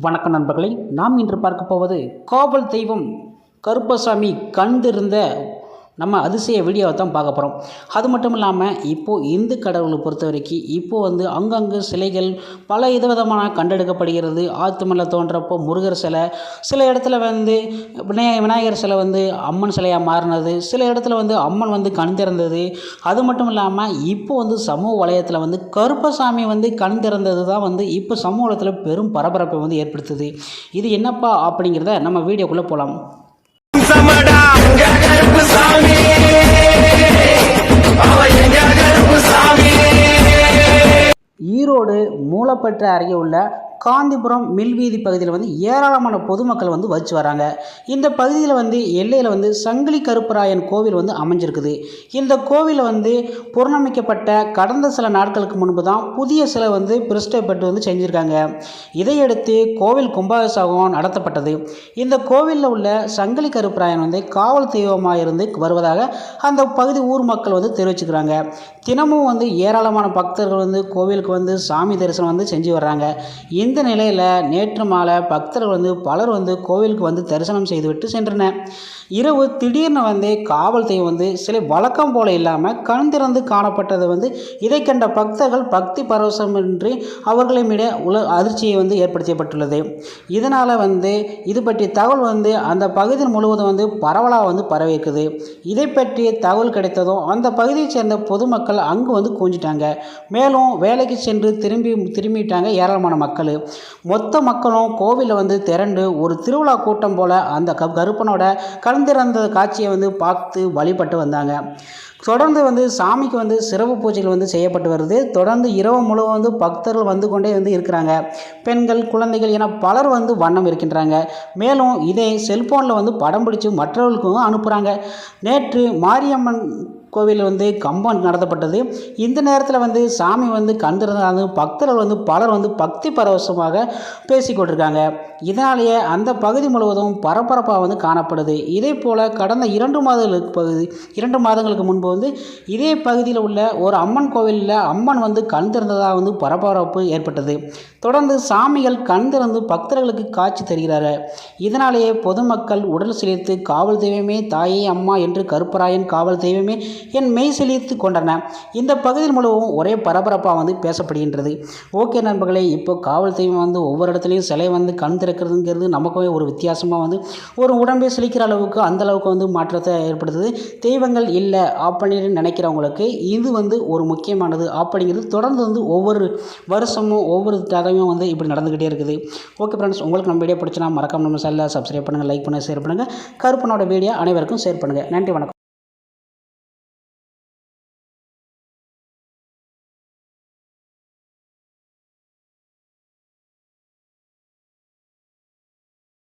வணக்கம் நண்பர்களை நாம் இன்று பார்க்க போவது காவல் தெய்வம் கருப்பசாமி கண்டிருந்த நம்ம அதிசய வீடியோவை தான் பார்க்க போகிறோம் அது மட்டும் இல்லாமல் இப்போது இந்து கடவுளை பொறுத்த வரைக்கும் இப்போது வந்து அங்கங்கே சிலைகள் பல விதவிதமான கண்டெடுக்கப்படுகிறது. ஆத்துமலை தோன்றப்போ முருகர் சிலை சில இடத்துல வந்து விநாய விநாயகர் சிலை வந்து அம்மன் சிலையாக மாறினது சில இடத்துல வந்து அம்மன் வந்து கண் திறந்தது. அது மட்டும் இல்லாமல் இப்போ வந்து சமூக வலையத்தில் வந்து கருப்பசாமி வந்து கண் திறந்தது தான் வந்து இப்போ சமூக வலையத்தில் பெரும் பரபரப்பை வந்து ஏற்படுத்துது. இது என்னப்பா அப்படிங்கிறத நம்ம வீடியோக்குள்ளே போகலாம் ஈரோடு மூலப்பற்று அருகே உள்ள காந்திபுரம் மில்வீதி பகுதியில் வந்து ஏராளமான பொதுமக்கள் வந்து வச்சு வராங்க. இந்த பகுதியில் வந்து எல்லையில் வந்து சங்கிலி கருப்பராயன் கோவில் வந்து அமைஞ்சிருக்குது. இந்த கோவிலில் வந்து புறணமிக்கப்பட்ட கடந்த சில நாட்களுக்கு முன்பு தான் புதிய சிலை வந்து பிரதிஷ்டைப்பட்டு வந்து செஞ்சுருக்காங்க. இதையடுத்து கோவில் கும்பாபிஷேகம் நடத்தப்பட்டது. இந்த கோவிலில் உள்ள சங்கிலி கருப்பராயன் வந்து காவல் தெய்வமாக இருந்து வருவதாக அந்த பகுதி ஊர் மக்கள் வந்து தெரிவிச்சுக்கிறாங்க. தினமும் வந்து ஏராளமான பக்தர்கள் வந்து கோவிலுக்கு வந்து சாமி தரிசனம் வந்து செஞ்சு வர்றாங்க. இந்த இந்த நிலையில் நேற்று மாலை பக்தர்கள் வந்து பலர் வந்து கோவிலுக்கு வந்து தரிசனம் செய்துவிட்டு சென்றனர். இரவு திடீர்னு வந்து காவல் தெய்வம் வந்து சில வழக்கம் போல இல்லாமல் கண் திறந்து காணப்பட்டது வந்து இதை கண்ட பக்தர்கள் பக்தி பரவசமின்றி அவர்களிட உல அதிர்ச்சியை வந்து ஏற்படுத்தப்பட்டுள்ளது இதனால் வந்து இது பற்றிய தகவல் வந்து அந்த பகுதி முழுவதும் வந்து பரவலாக வந்து பரவி இருக்குது இதை பற்றி தகவல் கிடைத்ததும் அந்த பகுதியைச் சேர்ந்த பொதுமக்கள் அங்கு வந்து குவிஞ்சிட்டாங்க. மேலும் வேலைக்கு சென்று திரும்பி திரும்பிட்டாங்க ஏராளமான மக்கள். மொத்த மக்களும் கோவிலில் வந்து திரண்டு ஒரு திருவிழா கூட்டம் போல் அந்த க கருப்பனோட கலந்திறந்த காட்சியை வந்து பார்த்து வழிபட்டு வந்தாங்க. தொடர்ந்து வந்து சாமிக்கு வந்து சிறப்பு பூஜைகள் வந்து செய்யப்பட்டு வருது. தொடர்ந்து இரவு முழுவதும் வந்து பக்தர்கள் வந்து கொண்டே வந்து இருக்கிறாங்க. பெண்கள் குழந்தைகள் என பலர் வந்து வண்ணம் இருக்கின்றாங்க. மேலும் இதை செல்ஃபோனில் வந்து படம் பிடிச்சி மற்றவர்களுக்கும் அனுப்புகிறாங்க நேற்று மாரியம்மன் கோவில் வந்து கம்பம் நடத்தப்பட்டது. இந்த நேரத்தில் வந்து சாமி வந்து கண்டிருந்தாங்க. பக்தர்கள் வந்து பலர் வந்து பக்தி பரவசமாக பேசிக்கொண்டிருக்காங்க இதனாலேயே அந்த பகுதி முழுவதும் பரபரப்பாக வந்து காணப்படுது. இதே போல் கடந்த இரண்டு மாதங்களுக்கு பகுதி இரண்டு மாதங்களுக்கு முன்பு வந்து இதே பகுதியில் உள்ள ஒரு அம்மன் கோவிலில் அம்மன் வந்து கண் திறந்ததாக வந்து பரபரப்பு ஏற்பட்டது. தொடர்ந்து சாமிகள் கண் திறந்து பக்தர்களுக்கு காட்சி தருகிறார். இதனாலேயே பொதுமக்கள் உடல் சிலிர்த்து காவல் தெய்வமே தாயே அம்மா என்று கருப்பராயன் காவல் தெய்வமே என் மெய் செழித்து கொண்டன. இந்த பகுதியில் முழுவதும் ஒரே பரபரப்பாக வந்து பேசப்படுகின்றது. ஓகே நண்பர்களே இப்போ காவல் தெய்வம் வந்து ஒவ்வொரு இடத்துலையும் சிலை வந்து கண் திறக்கிறதுங்கிறது நமக்குமே ஒரு வித்தியாசமாக வந்து ஒரு உடம்பை செழிக்கிற அளவுக்கு அந்த அளவுக்கு வந்து மாற்றத்தை ஏற்படுத்துது. தெய்வங்கள் இல்லை அப்படின்னு நினைக்கிறவங்களுக்கு இது வந்து ஒரு முக்கியமானது அப்படிங்கிறது தொடர்ந்து வந்து ஒவ்வொரு வருஷமும் ஒவ்வொரு தடவையும் வந்து இப்படி நடந்துக்கிட்டே இருக்குது. ஓகே ஃப்ரெண்ட்ஸ் உங்களுக்கு நம்ம வீடியோ பிடிச்சினா மறக்காம நம்ம சேனலில் சப்ஸ்கிரைப் பண்ணுங்கள் லைக் பண்ணுங்கள் ஷேர் பண்ணுங்கள் கருப்பனோட வீடியோ அனைவருக்கும் ஷேர் பண்ணுங்கள் நன்றி வணக்கம்.